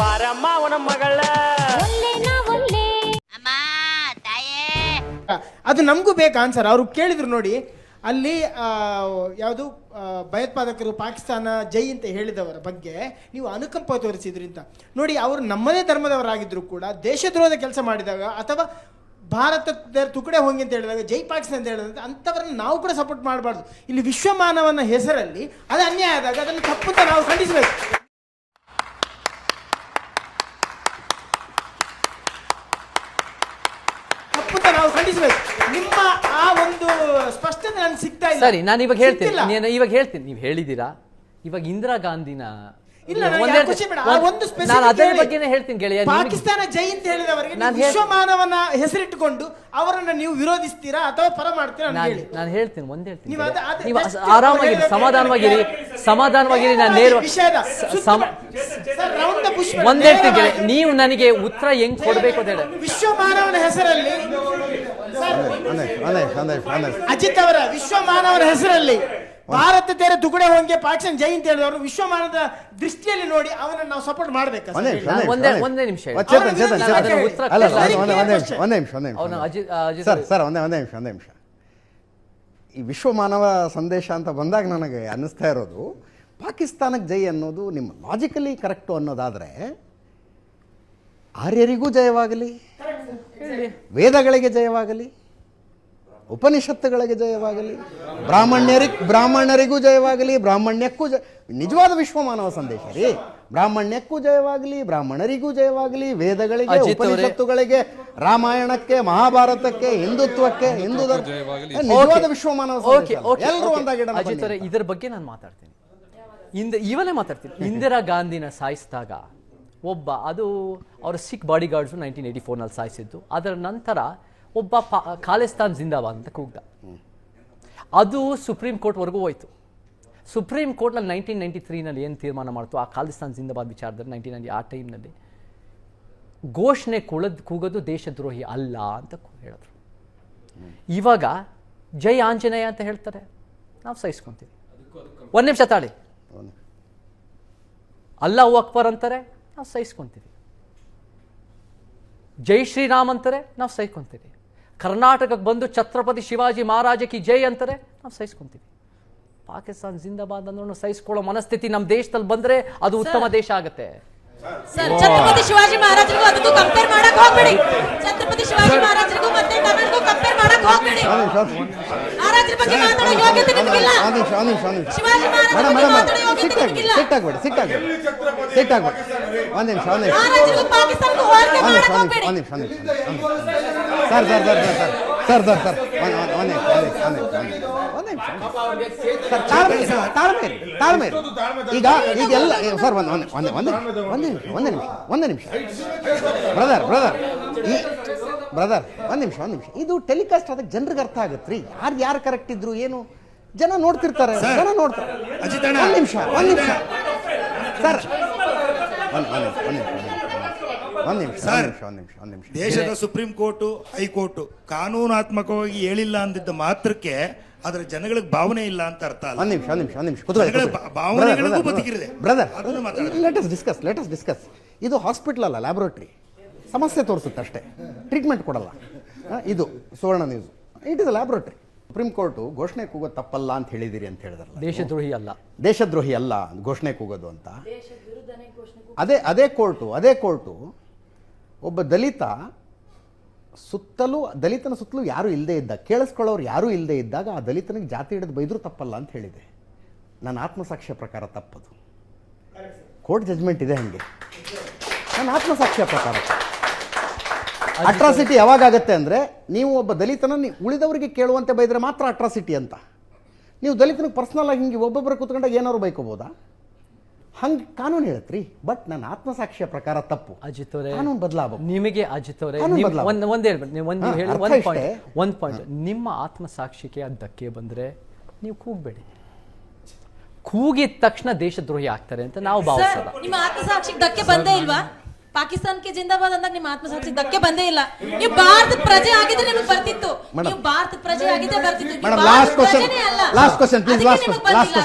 ಬಾರಮ್ಮ ಅವನ ಮಗಳ. ಅಮ್ಮ ತಾಯೇ. ಅದು ನಮಗೂ ಬೇಕು ಆನ್ಸರ್ ಅವ್ರು ಕೇಳಿದ್ರು ನೋಡಿ ಅಲ್ಲಿ ಯಾವುದು ಭಯೋತ್ಪಾದಕರು ಪಾಕಿಸ್ತಾನ ಜೈ ಅಂತ ಹೇಳಿದವರ ಬಗ್ಗೆ ನೀವು ಅನುಕಂಪ ತೋರಿಸಿದ್ರಿ ಅಂತ. ನೋಡಿ ಅವರು ನಮ್ಮದೇ ಧರ್ಮದವರಾಗಿದ್ರು ಕೂಡ ದೇಶದ್ರೋಹದ ಕೆಲಸ ಮಾಡಿದಾಗ ಅಥವಾ ಭಾರತದ ತುಕಡೆ ಹೋಗಿ ಅಂತ ಹೇಳಿದಾಗ ಜೈ ಪಾಕಿಸ್ತಾನ ಅಂತ ಹೇಳಿದಾಗ ಅಂಥವ್ರನ್ನ ನಾವು ಕೂಡ ಸಪೋರ್ಟ್ ಮಾಡಬಾರ್ದು. ಇಲ್ಲಿ ವಿಶ್ವಮಾನವನ ಹೆಸರಲ್ಲಿ ಅದು ಅನ್ಯಾಯ ಆದಾಗ ಅದನ್ನು ತಪ್ಪು ನಾವು ಖಂಡಿಸಬೇಕು ತಪ್ಪು ಅಂತ ನಾವು ಖಂಡಿಸಬೇಕು ನಿಮ್ಮ ಆ ಒಂದು ಸ್ಪಷ್ಟತೆ ನನಗೆ ಸಿಗ್ತಾ ಇಲ್ಲ ಸರಿ ನಾನು ಇವಾಗ ಹೇಳ್ತೀನಿ. ನೀನು ಇವಾಗ ಹೇಳ್ತೀನಿ ನೀವು ಹೇಳಿದ್ದೀರಾ ಇವಾಗ ಇಂದಿರಾ ಗಾಂಧಿನ ಇಲ್ಲ, ಒಂದ್ ಆ ಹೇಳ್ತೀನಿ. ಖುಷಿ ಬೇಡ. ಆ ಒಂದು specific ನಾನು ಅದರ ಹೇಳಿ. ಬಗ್ಗೆನೇ ಹೇಳ್ತೀನಿ ಗೆಳೆಯ ನಿಮಗೆ- ಪಾಕಿಸ್ತಾನ ಜೈ ಅಂತ ಹೇಳಿದವರಿಗೆ ನಾನ್ ನೀವು ವಿಶ್ವಮಾನವನ ಹೆಸರಿಟ್ಟುಕೊಂಡು ಅವರನ್ನ ನೀವು ವಿರೋಧಿಸ್ತೀರಾ ಅಥವಾ ಪರ ಮಾಡ್ತೀರಾ ಅಂತ ನಾನು ಹೇಳಿ ನಾನು ಹೇಳ್ತೀನಿ ಒಂದ್ ಹೇಳ್ತೀನಿ ನೀವು ಗೆಳೆಯ. ಅದ- ಅದ- ನೀವು just ಆರಾಮಾಗಿರಿ ಸಮಾಧಾನವಾಗಿರಿ ಸಮಾಧಾನವಾಗಿರಿ ನಾನು ನೇರ ವಿಷಯದ ಸಮ- ಸರ್, ಒಂದ್ ಹೇಳ್ತೀನಿ ಗೆಳೆಯ. ನೀವು ನನಗೆ ಉತ್ತರ ಹೆಂಗ್ ಕೊಡ್ಬೇಕು ಅಂತ ಹೇಳಿ ವಿಶ್ವಮಾನವನ ಹೆಸರಲ್ಲಿ ಅಜಿತ್ ಅವರ ವಿಶ್ವ ಮಾನವರ ಹೆಸರಲ್ಲಿ ಭಾರತ ತೆರೆ ದುಗುಡೆ ಹೋಗಿ ಪಾಕಿಸ್ತಾನ ಜೈ ಅಂತ ಹೇಳಿದವರು. ವಿಶ್ವಮಾನದ ದೃಷ್ಟಿಯಲ್ಲಿ ನೋಡಿ ಅವನನ್ನು ನಾವು ಸಪೋರ್ಟ್ ಮಾಡಬೇಕು? ಒಂದೇ ನಿಮಿಷ, ಒಂದೇ ಒಂದೇ ನಿಮಿಷ, ಒಂದೇ ಸರ್ ಸರ್ ನಿಮಿಷ ಒಂದೇ ನಿಮಿಷ. ಈ ವಿಶ್ವ ಮಾನವ ಸಂದೇಶ ಅಂತ ಬಂದಾಗ ನನಗೆ ಅನ್ನಿಸ್ತಾ ಇರೋದು ಪಾಕಿಸ್ತಾನಕ್ಕೆ ಜೈ ಅನ್ನೋದು ನಿಮ್ಮ ಲಾಜಿಕಲಿ ಕರೆಕ್ಟು ಅನ್ನೋದಾದರೆ ಆರ್ಯರಿಗೂ ಜಯವಾಗಲಿ ವೇದಗಳಿಗೆ ಜಯವಾಗಲಿ ಉಪನಿಷತ್ತುಗಳಿಗೆ ಜಯವಾಗಲಿ ಬ್ರಾಹ್ಮಣ್ಯರಿಗೆ ಬ್ರಾಹ್ಮಣರಿಗೂ ಜಯವಾಗಲಿ ಬ್ರಾಹ್ಮಣ್ಯಕ್ಕೂ ಜ ನಿಜವಾದ ವಿಶ್ವ ಮಾನವ ಸಂದೇಶ ರೀ. ಬ್ರಾಹ್ಮಣ್ಯಕ್ಕೂ ಜಯವಾಗಲಿ ಬ್ರಾಹ್ಮಣರಿಗೂ ಜಯವಾಗಲಿ ವೇದಗಳಿಗೆ ಉಪನಿಷತ್ತುಗಳಿಗೆ ರಾಮಾಯಣಕ್ಕೆ ಮಹಾಭಾರತಕ್ಕೆ ಹಿಂದುತ್ವಕ್ಕೆ ಹಿಂದೂ ನಿಜವಾದ ವಿಶ್ವ ಮಾನವ ಓಕೆ ಸಂದೇಶ ಎಲ್ಲರೂ ಅಂತ. ಇದರ ಬಗ್ಗೆ ನಾನು ಮಾತಾಡ್ತೀನಿ. ಇಂದ ಇವನೇ ಮಾತಾಡ್ತೀನಿ. ಇಂದಿರಾ ಗಾಂಧಿನ ಸಾಯಿಸಿದಾಗ ಒಬ್ಬ ಅದು ಅವರ Sikh bodyguards nineteen eighty ಫೋರ್ನಲ್ಲಿ ಸಾಯಿಸಿದ್ದು. ಅದರ ನಂತರ ಒಬ್ಬ ಪಾ ಖಾಲಿಸ್ತಾನ್ ಜಿಂದಾಬಾದ್ ಅಂತ ಕೂಗ್ದ. ಅದು ಸುಪ್ರೀಂ ಕೋರ್ಟ್ವರೆಗೂ ಹೋಯ್ತು. ಸುಪ್ರೀಂ ಕೋರ್ಟ್ನಲ್ಲಿ ನೈನ್ಟೀನ್ ನೈಂಟಿ ತ್ರೀನಲ್ಲಿ ಏನು ತೀರ್ಮಾನ ಮಾಡ್ತು? ಆ ಖಾಲಿಸ್ತಾನ್ ಜಿಂದಾಬಾದ್ ವಿಚಾರದಲ್ಲಿ ನೈನ್ಟೀನ್ ನೈಂಟಿ ಆ ಟೈಮ್ನಲ್ಲಿ ಘೋಷಣೆ ಕುಳದ್ ಕೂಗೋದು ದೇಶದ್ರೋಹಿ ಅಲ್ಲ ಅಂತ ಹೇಳಿದ್ರು. ಇವಾಗ ಜೈ ಆಂಜನೇಯ ಅಂತ ಹೇಳ್ತಾರೆ. ನಾವು ಸಹಿಸ್ಕೊಂತೀವಿ. ಒಂದು ನಿಮಿಷ ತಾಳಿ. ಅಲ್ಲಾಹು ಅಕ್ಬರ್ ಅಂತಾರೆ, ನಾವು ಸಹಿಸ್ಕೊತೀವಿ. ಜೈ ಶ್ರೀರಾಮ್ ಅಂತಾರೆ, ನಾವು ಸಹಿಸ್ಕೊಂತೀವಿ. ಕರ್ನಾಟಕಕ್ಕೆ ಬಂದು ಛತ್ರಪತಿ ಶಿವಾಜಿ ಮಹಾರಾಜಕ್ಕೆ ಕಿ ಜೈ ಅಂತಾರೆ ನಾವು ಸಹಿಸ್ಕೊಂತೀವಿ. ಪಾಕಿಸ್ತಾನ್ ಜಿಂದಾಬಾದ್ ಅನ್ನೋ ಸಹಿಸ್ಕೊಳ್ಳೋ ಮನಸ್ಥಿತಿ ನಮ್ಮ ದೇಶದಲ್ಲಿ ಬಂದ್ರೆ ಅದು ಉತ್ತಮ ದೇಶ ಆಗುತ್ತೆ. ಸರ್ ಛತ್ರಪತಿ ಶಿವಾಜಿ ಮಹಾರಾಜರಿಗೂ ಅದಕ್ಕೂ ಕಂಪೇರ್ ಮಾಡಕ್ ಹೋಗ್ಬೇಡಿ. ಛತ್ರಪತಿ ಶಿವಾಜಿ ಮಹಾರಾಜರಿಗೂ ಮತ್ತೆ ಕನ್ನಡಕ್ಕೂ ಕಂಪೇರ್ ಮಾಡಕ್ ಹೋಗ್ಬೇಡಿ. ಮಹಾರಾಜರ ಬಗ್ಗೆ ಮಾತಾಡೋ ಯೋಗ್ಯತೆ ನಿಮಗಿಲ್ಲ. ಒಂದ್ ನಿಮಿಷ ಒಂದ್ ನಿಮಿಷ ಒಂದ್ ಶಿವಾಜಿ ಮಹಾರಾಜರ ಬಗ್ಗೆ ಮಾತಾಡೋ ಯೋಗ್ಯತೆ ಸಿಟ್ಟಾಗ್ಬೇಡಿ ನಿಮಗಿಲ್ಲ. ಸಿಟ್ಟಾಗ್ಬೇಡಿ ಸಿಟ್ಟಾಗ್ಬೇಡಿ. ಸಿಟ್ಟಾಗ್ಬೇಡಿ ಒಂದ್ ನಿಮಿಷ ಒಂದ್ ನಿಮಿಷ ಮಹಾರಾಜರಿಗೂ ಪಾಕಿಸ್ತಾನಕ್ಕೂ ಹೋಲಿಕೆ ಒಂದ್ ನಿಮಿಷ ಮಾಡಕ್ ಒಂದ್ ಹೋಗ್ಬೇಡಿ. ನಿಮಿಷ ಒಂದ್ ನಿಮಿಷ ಒಂದ್ ನಿಮಿಷ sir sir sir sir sir sir sir ಒಂದ್ ಒಂದ್ ಸರ್ ತಾಳ್ಮೆ ತಾಳ್ಮೆ ತಾಳ್ಮೆ ಈಗ ಈಗ ಎಲ್ಲ ಸರ್ ಒಂದು ಒಂದು ಒಂದು ಒಂದ್ ನಿಮಿಷ ಒಂದೇ ನಿಮಿಷ ಒಂದು ನಿಮಿಷ ಬ್ರದರ್ ಬ್ರದರ್ ಈ ಬ್ರದರ್ ಒಂದು ನಿಮಿಷ ಒಂದು ನಿಮಿಷ ಇದು ಟೆಲಿಕಾಸ್ಟ್ ಆದಾಗ ಜನರಿಗೆ ಅರ್ಥ ಆಗತ್ತೆ ರೀ ಯಾರು ಯಾರು ಕರೆಕ್ಟ್ ಇದ್ರು ಏನು ಜನ ನೋಡ್ತಿರ್ತಾರೆ ಜನ ನೋಡ್ತಾರೆ ಒಂದು ನಿಮಿಷ ಒಂದು ನಿಮಿಷ ಸರ್ ಒಂದು ಒಂದು ನಿಮಿಷ ಒಂದ್ ನಿಮಿಷ ಒಂದ್ ನಿಮಿಷ ಒಂದ್ ನಿಮಿಷ ಒಂದ್ ನಿಮಿಷ ಒಂದ್ ನಿಮಿಷ. ದೇಶದ ಸುಪ್ರೀಂ ಕೋರ್ಟು ಹೈಕೋರ್ಟ್ ಕಾನೂನಾತ್ಮಕವಾಗಿ ಹೇಳಿಲ್ಲ ಅಂದಿದ್ದ ಮಾತ್ರಕ್ಕೆ ಅದರ ಜನಗಳಿಗೆ ಭಾವನೆ ಇಲ್ಲ ಅಂತ ಅರ್ಥ ಅಲ್ಲ. ಒಂದ್ ನಿಮಿಷ ಒಂದ್ ನಿಮಿಷ ಒಂದ್ ನಿಮಿಷ. ಜನಗಳ ಭಾ- ಭಾವನೆಗಳಿಗೂ ಬದುಕಿರಿದೆ. ಬ್ರದರ್ ಅದನ್ನ ಮಾತಾಡೋಣ. Let us discuss let us discuss ಇದು ಹಾಸ್ಪಿಟಲ್ ಅಲ್ಲ ಲ್ಯಾಬೊರೇಟರಿ ಸಮಸ್ಯೆ ತೋರಿಸುತ್ತೆ ಅಷ್ಟೇ. ಟ್ರೀಟ್ಮೆಂಟ್ ಕೊಡಲ್ಲ. ಆ, ಇದು Suvarna news it is laboratory supreme court ಘೋಷಣೆ ಕೂಗೋದು ತಪ್ಪಲ್ಲ ಅಂತ ಹೇಳಿದಿರಿ ಅಂತ ಹೇಳಿದ್ರಲ್ಲ ದೇಶದ್ರೋಹಿ ಅಲ್ಲ. ದೇಶದ್ರೋಹಿ ಅಲ್ಲ ಘೋಷಣೆ ಕೂಗೋದು ಅಂತ. ಅದೇ ಅದೇ ಕೋರ್ಟು ಅದೇ ಕೋರ್ಟು. ಒಬ್ಬ ದಲಿತ ಸುತ್ತಲೂ, ದಲಿತನ ಸುತ್ತಲೂ ಯಾರೂ ಇಲ್ಲದೆ ಇದ್ದ, ಕೇಳಿಸ್ಕೊಳ್ಳೋರು ಯಾರೂ ಇಲ್ಲದೆ ಇದ್ದಾಗ ಆ ದಲಿತನಿಗೆ ಜಾತಿ ಹಿಡಿದು ಬೈದರೂ ತಪ್ಪಲ್ಲ ಅಂತ ಹೇಳಿದೆ. ನನ್ನ ಆತ್ಮಸಾಕ್ಷ್ಯ ಪ್ರಕಾರ ತಪ್ಪದು. ಕೋರ್ಟ್ ಜಜ್ಮೆಂಟ್ ಇದೆ ಹಂಗೆ. ನನ್ನ ಆತ್ಮಸಾಕ್ಷ್ಯ ಪ್ರಕಾರ ಅಟ್ರಾಸಿಟಿ ಯಾವಾಗತ್ತೆ ಅಂದರೆ, ನೀವು ಒಬ್ಬ ದಲಿತನ ಉಳಿದವರಿಗೆ ಕೇಳುವಂತೆ ಬೈದರೆ ಮಾತ್ರ ಅಟ್ರಾಸಿಟಿ ಅಂತ. ನೀವು ದಲಿತನಿಗೆ ಪರ್ಸ್ನಲ್ ಆಗಿ ಹಿಂಗೆ ಒಬ್ಬೊಬ್ಬರು ಕೂತ್ಕೊಂಡಾಗ ಏನಾದ್ರು ಬೈಕೋಬೋದಾ? ಹಂಗೆ ಕಾನೂನು ಹೇಳತ್ರಿ ಬಟ್ ನನ್ನ ಆತ್ಮಸಾಕ್ಷಿಯ ಪ್ರಕಾರ ತಪ್ಪು. ಅಜಿತ್ ಅವರೇ ಕಾನೂನು ಬದಲಾಗಬೇಕು. ನಿಮಗೆ ಅಜಿತ್ ಅವರೇ ಕಾನೂನು ನಿಮ್- ಒಂದ್ ಒಂದ್ ಹೇಳ್ಬೇಕು ನೀವು ಒಂದು ಹಾ, ಹೇಳಿ ಅರ್ಥ ಒಂದು ಇಷ್ಟೇ. ಪಾಯಿಂಟ್ ಒಂದು ಪಾಯಿಂಟ್ ನಿಮ್ಮ ಆತ್ಮಸಾಕ್ಷಿಗೆ ಅದು ಧಕ್ಕೆ ಬಂದ್ರೆ ನೀವು ಕೂಗಬೇಡಿ. ಕೂಗಿದ ತಕ್ಷಣ ದೇಶದ್ರೋಹಿ ಆಗ್ತಾರೆ ಅಂತ ನಾವು ಸರ್ ಭಾವಿಸಲ್ಲ. ನಿಮ್ಮ ಆತ್ಮಸಾಕ್ಷಿಗೆ ಧಕ್ಕೆ ಬಂದೇ ಇಲ್ವಾ? ಪಾಕಿಸ್ತಾನಕ್ಕೆ ಜಿಂದಾಬಾದ್ ಅಂದಾಗ ನಿಮ್ಮ ಆತ್ಮಸಾಕ್ಷಿಗೆ ಧಕ್ಕೆ ಬಂದೇ ಇಲ್ಲ. ನೀವು ಭಾರತದ ಪ್ರಜೆ ಆಗಿದ್ರೆ ನಿಮಗೆ ಬರ್ತಿತ್ತು. ನೀವು ಭಾರತದ ಪ್ರಜೆ ಆಗಿದ್ರೆ ಬರ್ತಿತ್ತು. ನೀವು ಮೇಡಮ್ ಭಾರತದ ಲಾಸ್ಟ್ ಕ್ವಶನ್ ಪ್ರಜೆನೇ ಅಲ್ಲ. ಲಾಸ್ಟ್ ಕ್ವೆಶ್ಚನ್ ಪ್ಲೀಸ್ ಅದಕ್ಕೆ ಲಾಸ್ಟ್ ನಿಮಗೆ ಕ್ವಶನ್ ಲಾಸ್ಟ್ ಬಂದಿಲ್ಲ.